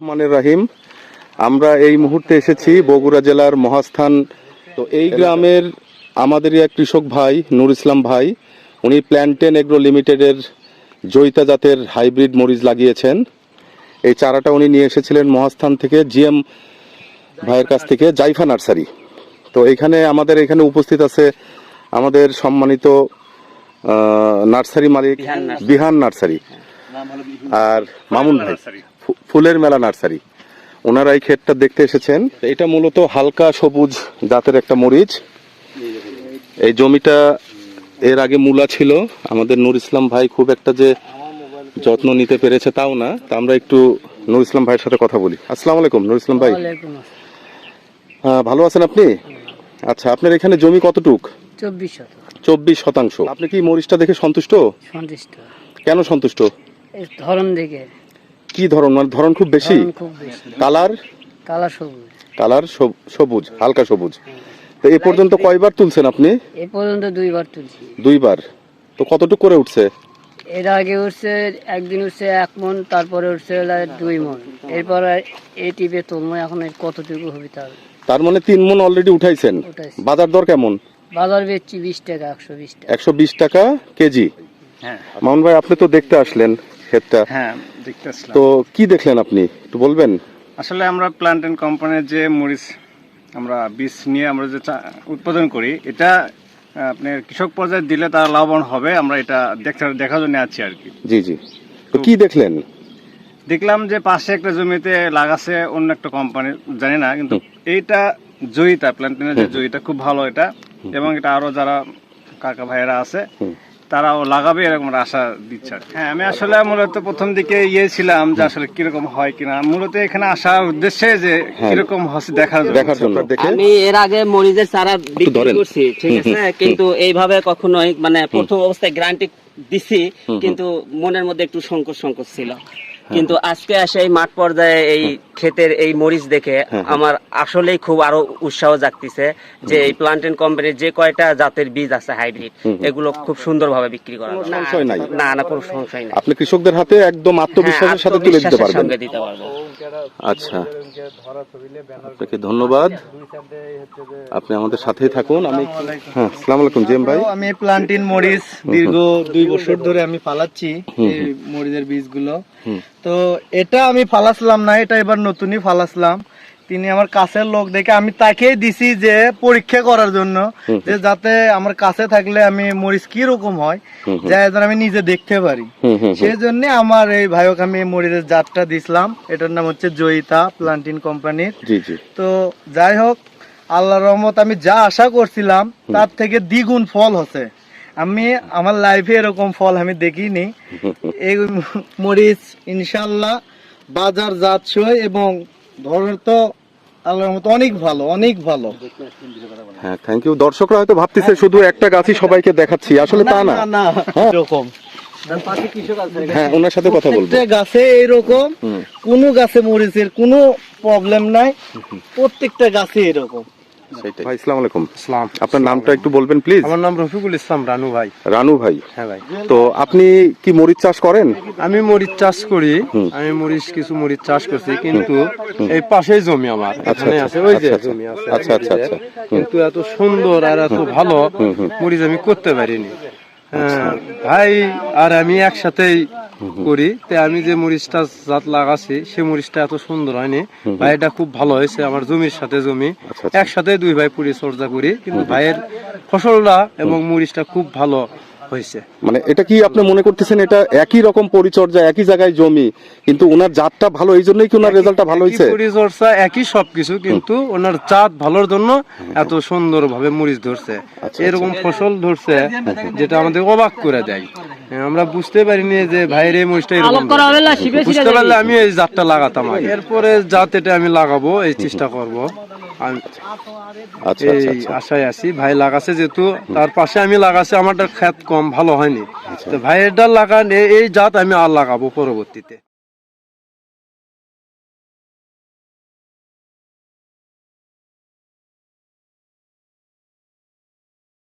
রহমানের রাহিম। আমরা এই মুহূর্তে এসেছি বগুড়া জেলার মহাস্থান। তো এই গ্রামের আমাদেরই এক কৃষক ভাই নূর ইসলাম ভাই উনি প্ল্যান্টেন এগ্রো লিমিটেডের জৈতা জাতের হাইব্রিড মরিচ লাগিয়েছেন। এই চারাটা উনি নিয়ে এসেছিলেন মহাস্থান থেকে জিএম ভাইয়ের কাছ থেকে জাইফা নার্সারি। তো এখানে আমাদের এখানে উপস্থিত আছে আমাদের সম্মানিত নার্সারি মালিক বিহান নার্সারি। আর মামুন ভাই। ফুলের মেলা নার্সারি। ওনারা এই ক্ষেতটা দেখতে এসেছেন। এটা মূলত হালকা সবুজ জাতের একটা মরিচ। এই জমিটা এর আগে মূলা ছিল। আমাদের নুর ইসলাম ভাই খুব একটা যে যত্ন নিতে পেরেছে তাও না। তা আমরা একটু নুর ইসলাম ভাইয়ের সাথে কথা বলি। আসসালামু আলাইকুম নুর ইসলাম ভাই। ভালো আছেন আপনি? আচ্ছা আপনার এখানে জমি কতটুক? চব্বিশ চব্বিশ শতাংশ। আপনি কি মরিচটা দেখে সন্তুষ্ট? সন্তুষ্ট। কেন সন্তুষ্ট? ধরন দেখে। কি ধরন? মানে ধরন খুব বেশি? ধরন খুব বেশি। কালার? কালা সবুজ। কালার সব- সবুজ হালকা সবুজ। তো এ পর্যন্ত কয়বার তুলছেন আপনি? এ পর্যন্ত দুইবার তুলছি। দুইবার। তো কতটুকু করে উঠছে? এর আগে উঠছে একদিন উঠছে এক মন তারপরে উঠছে দুই মন। এরপর এই টিপে তুলবো এখন কতটুকু হবে তার? তার মানে তিন মন অলরেডি উঠাইছেন। বাজার দর কেমন? বাজার বেচছি বিশ টাকা একশো বিশ টাকা। একশো বিশ টাকা কেজি। হ্যাঁ। মামুন ভাই আপনি তো দেখতে আসলেন। ক্ষেতটা। হ্যাঁ দেখতে আসলাম। তো কি দেখলেন আপনি? একটু বলবেন? আসলে আমরা প্লান্ট এন্ড কোম্পানির যে মরিচ আমরা বীজ নিয়ে আমরা যে উৎপাদন করি এটা আহ, আপনার কৃষক পর্যায়ে দিলে তারা লাভবান হবে আমরা এটা দেখার দেখার জন্য আছি আর কি। জি জি। তো কি দেখলেন? দেখলাম যে পাশে একটা জমিতে লাগাছে অন্য একটা কোম্পানি জানি না কিন্তু এইটা জয়িতা প্লান্টেনের যে জয়িতা খুব ভালো এটা। এবং এটা আরও যারা কাকা ভাইয়েরা আছে। তারাও লাগাবে এরকম আশা দিচ্ছে হ্যাঁ আমি আসলে মূলত প্রথম দিকে ইয়ে ছিলাম যে আসলে কীরকম হয় কিনা। মূলত এখানে আসার উদ্দেশ্যে যে হ্যাঁ। কীরকম হচ্ছে দেখার দেখার জন্য। আমি এর আগে মরিচের চারা বিক্রি করছি ঠিক আছে? কিন্তু এইভাবে কখনোই মানে প্রথম অবস্থায় গ্যারান্টি দিছি কিন্তু মনের মধ্যে একটু সংকোচ সংকোচ ছিল। কিন্তু আজকে আসে এই মাঠ পর্যায়ে এই ক্ষেতের এই মরিচ দেখে আমার আসলেই খুব আরও উৎসাহ জাগতিছে যে এই প্লান্টেন কোম্পানির যে কয়টা জাতের বীজ আছে হাইব্রিড এগুলো খুব সুন্দরভাবে বিক্রি করা সংশয় নাই। না না কোনো সংশয় নাই। আপনি কৃষকদের হাতে একদম আত্মবিশ্বাসের সাথে তুলে দিতে হ্যাঁ, পারবেন। আচ্ছা। আপনাকে ধন্যবাদ। আপনি আমাদের সাথেই থাকুন। আমি হ্যাঁ আসসালামু আলাইকুম জিএম ভাই। আমি প্লান্টিন মরিচ দীর্ঘ দুই বছর ধরে আমি ফালাচ্ছি এই মরিচের বীজগুলো। তো এটা আমি ফালাসলাম না এটা এবার নতুনই ফালাসলাম তিনি আমার কাছের লোক দেখে আমি তাকেই দিছি যে পরীক্ষা করার জন্য যে যাতে আমার কাছে থাকলে আমি মরিচ কি রকম হয় যা আমি নিজে দেখতে পারি। সেই জন্য আমার এই ভাইক আমি মরিচের জাতটা দিছিলাম। এটার নাম হচ্ছে জয়িতা প্লান্টিন কোম্পানির। তো যাই হোক আল্লাহ রহমত আমি যা আশা করছিলাম তার থেকে দ্বিগুণ ফল হচ্ছে। আমি আমার লাইফে এরকম ফল আমি দেখিনি। এই মরিচ ইনশাল্লাহ বাজার যাচ্ছে এবং ধরনের তো আল্লাহর মতো অনেক ভালো অনেক ভালো। হ্যাঁ থ্যাংক ইউ দর্শকরা হয়তো ভাবতেছে শুধু একটা গাছই সবাইকে দেখাচ্ছি আসলে তা না না। হ্যাঁ। এরকম। হ্যাঁ ওনার সাথে কথা বলব। গাছে এরকম কোনো গাছে মরিচের কোনো প্রবলেম নাই। প্রত্যেকটা গাছে এরকম সেটাই। ভাই আসসালামু আলাইকুম। ইসলাম আপনার নামটা একটু বলবেন প্লিজ আমার নাম রফিকুল ইসলাম রানু ভাই। রানু ভাই। হ্যাঁ ভাই। তো আপনি কি মরিচ চাষ করেন? আমি মরিচ চাষ করি। আমি মরিচ কিছু মরিচ চাষ করছি কিন্তু এই পাশেই জমি আমার। এখানে আছে ওই যে। জমি আছে। আচ্ছা, আচ্ছা, আচ্ছা। কিন্তু এত সুন্দর আর এত ভালো মরিচ আমি করতে পারিনি। হ্যাঁ, ভাই আর আমি একসাথেই করি। তে আমি যে মরিচটা জাত লাগাছি সে মরিচটা এত সুন্দর হয়নি। ভাই এটা খুব ভালো হয়েছে আমার জমির সাথে জমি। আচ্ছা, আচ্ছা। একসাথে দুই ভাই পরিচর্যা করি। কিন্তু ভাইয়ের ফসলটা এবং মরিচটা খুব ভালো হয়েছে। মানে এটা কি আপনি মনে করতেছেন এটা একই রকম পরিচর্যা একই জায়গায় জমি কিন্তু ওনার জাতটা ভালো এই জন্যই কি ওনার রেজাল্টটা ভালো হয়েছে? পরিচর্যা একই সবকিছু কিন্তু ওনার জাত ভালোর জন্য এত সুন্দর ভাবে মরিচ ধরছে। আচ্ছা, এরকম ফসল ধরছে যেটা আমাদের অবাক করে দেয়। আমরা বুঝতে পারিনি যে ভাইয়ের এই শিবে বুঝতে পারলে আমি এই জাতটা লাগাতাম আগে। এরপরে জাত এটা আমি লাগাবো এই চেষ্টা করব। আমার খেত এই আচ্ছা। আচ্ছা আশায় আছি। ভাই লাগাছে যেহেতু তার পাশে আমি লাগাছে আমারটা খ্যাত কম ভালো হয়নি। ভাইয়ের তো ভাইয়েরটা লাগান এই- এই জাত আমি আর লাগাবো পরবর্তীতে।